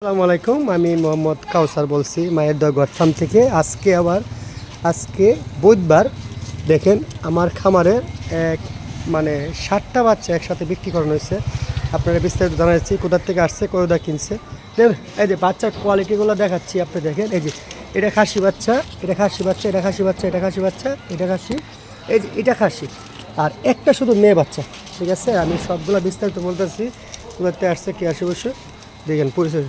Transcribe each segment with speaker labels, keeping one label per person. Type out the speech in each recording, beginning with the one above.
Speaker 1: আসসালামু আলাইকুম, আমি মোহাম্মদ কাউসার বলছি, মায়ের দরগার ফার্ম থেকে। আজকে আবার, আজকে বুধবার, দেখেন আমার খামারে এক মানে ষাটটা বাচ্চা একসাথে বিক্রি করানো হয়েছে। আপনারা বিস্তারিত জানাচ্ছি কোথার থেকে আসছে কোথা কিনছে। এই যে বাচ্চার কোয়ালিটিগুলো দেখাচ্ছি, আপনি দেখেন, এই যে, এটা খাসি বাচ্চা, এটা খাসি বাচ্চা, এটা খাসি বাচ্চা, এটা খাসি বাচ্চা, এটা খাসি, এই যে এটা খাসি। আর একটা শুধু মেয়ে বাচ্চা, ঠিক আছে? আমি সবগুলো বিস্তারিত বলতেছি থেকে আসছে, কে আসে বসে দেখেন, পরিচয়।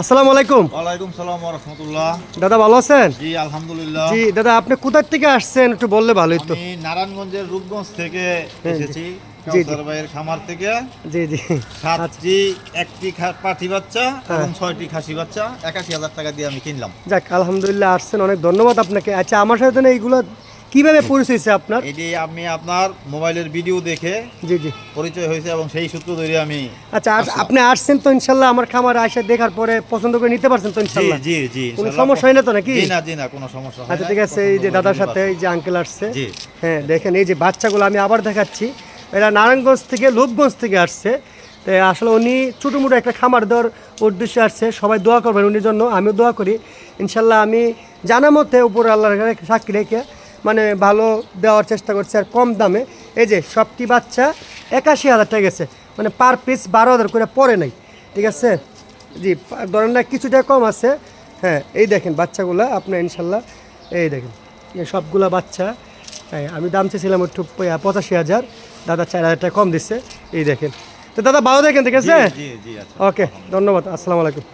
Speaker 1: আসসালামু আলাইকুম।
Speaker 2: ওয়ালাইকুম সালাম রহমতুল্লাহ।
Speaker 1: দাদা ভালো আছেন?
Speaker 2: জি আলহামদুলিল্লাহ।
Speaker 1: জি দাদা আপনি থেকে আসছেন? একটু বললে ভালোই তো
Speaker 2: আমি নারায়ণগঞ্জের রূপগঞ্জ থেকে এসেছি
Speaker 1: জি।
Speaker 2: কাউসার ভাইয়ের খামার থেকে।
Speaker 1: জি জি।
Speaker 2: সাতটি একটি পাঠি বাচ্চা
Speaker 1: হ্যাঁ।
Speaker 2: এবং ছয়টি খাসি বাচ্চা। একাশি হাজার টাকা দিয়ে আমি কিনলাম।
Speaker 1: যাক আলহামদুলিল্লাহ আসছেন অনেক ধন্যবাদ আপনাকে। আচ্ছা আমার সাথে এইগুলো কীভাবে পরিচয় হয়েছে আপনার?
Speaker 2: এটি আমি আপনার মোবাইলের ভিডিও দেখে
Speaker 1: জি জি।
Speaker 2: পরিচয় হয়েছে এবং সেই সূত্র ধরে আমি
Speaker 1: আচ্ছা আপনি আসছেন তো ইনশাল্লাহ আমার খামারে এসে দেখার পরে পছন্দ করে নিতে পারছেন তো ইনশাল্লাহ?
Speaker 2: জি জি
Speaker 1: কোনো সমস্যা হয় না তো নাকি?
Speaker 2: না জি না কোনো সমস্যা
Speaker 1: আচ্ছা ঠিক আছে এই যে দাদার সাথে এই যে আঙ্কেল আসছে।
Speaker 2: জি।
Speaker 1: হ্যাঁ দেখেন এই যে বাচ্চাগুলো আমি আবার দেখাচ্ছি। এরা নারায়ণগঞ্জ থেকে লোকগঞ্জ থেকে আসছে। তো আসলে উনি ছোটো মোটো একটা খামার দেওয়ার উদ্দেশ্যে আসছে। সবাই দোয়া করবেন উনির জন্য আমিও দোয়া করি। ইনশাল্লাহ আমি জানা মতে উপরে আল্লাহর সাক্ষী রেখে মানে ভালো দেওয়ার চেষ্টা করছি আর কম দামে। এই যে সবটি বাচ্চা একাশি হাজার টাকা গেছে। মানে পার পিস বারো হাজার করে পড়ে নাই। ঠিক আছে? জি ধরেন না কিছুটা কম আছে। হ্যাঁ এই দেখেন বাচ্চাগুলো আপনার ইনশাল্লাহ এই দেখেন সবগুলা বাচ্চা। হ্যাঁ আমি দাম চেয়েছিলাম একটু পঁচাশি হাজার। দাদা চার হাজার টাকা কম দিচ্ছে এই দেখেন। তো দাদা ভালো দেখেন ঠিক আছে?
Speaker 2: আচ্ছা।
Speaker 1: ওকে ধন্যবাদ আসসালামু আলাইকুম।